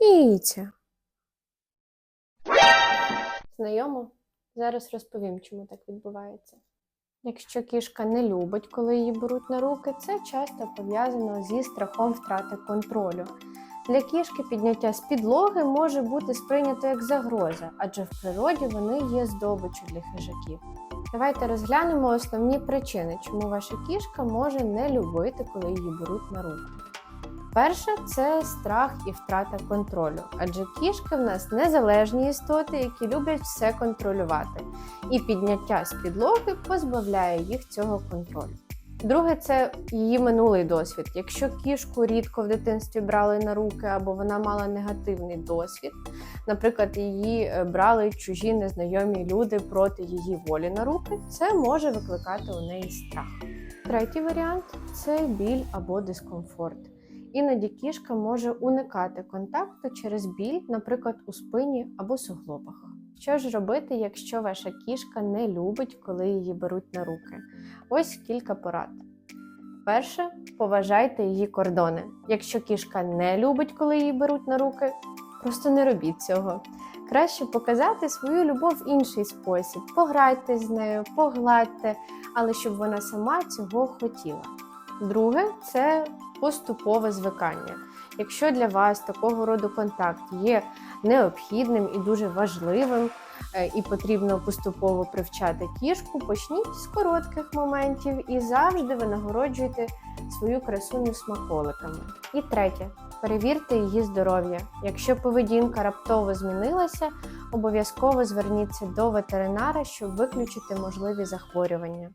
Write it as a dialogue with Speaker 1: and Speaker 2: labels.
Speaker 1: Кіця. Знайомо? Зараз розповім, чому так відбувається. Якщо кішка не любить, коли її беруть на руки, це часто пов'язано зі страхом втрати контролю. Для кішки підняття з підлоги може бути сприйнято як загроза, адже в природі вони є здобиччю для хижаків. Давайте розглянемо основні причини, чому ваша кішка може не любити, коли її беруть на руки. Перше це страх і втрата контролю, адже кішки в нас незалежні істоти, які люблять все контролювати, і підняття з підлоги позбавляє їх цього контролю. Друге, це її минулий досвід. Якщо кішку рідко в дитинстві брали на руки або вона мала негативний досвід, наприклад, її е, брали чужі незнайомі люди проти її волі на руки, це може викликати у неї страх. Третій варіант це біль або дискомфорт. Іноді кішка може уникати контакту через біль, наприклад, у спині або суглобах. Що ж робити, якщо ваша кішка не любить, коли її беруть на руки? Ось кілька порад. Перше, поважайте її кордони. Якщо кішка не любить, коли її беруть на руки, просто не робіть цього. Краще показати свою любов в інший спосіб. Пограйте з нею, погладьте, але щоб вона сама цього хотіла. Друге це поступове звикання. Якщо для вас такого роду контакт є необхідним і дуже важливим, е, і потрібно поступово привчати кішку, почніть з коротких моментів і завжди винагороджуйте свою красуню смаколиками. І третє, перевірте її здоров'я. Якщо поведінка раптово змінилася, обов'язково зверніться до ветеринара, щоб виключити можливі захворювання.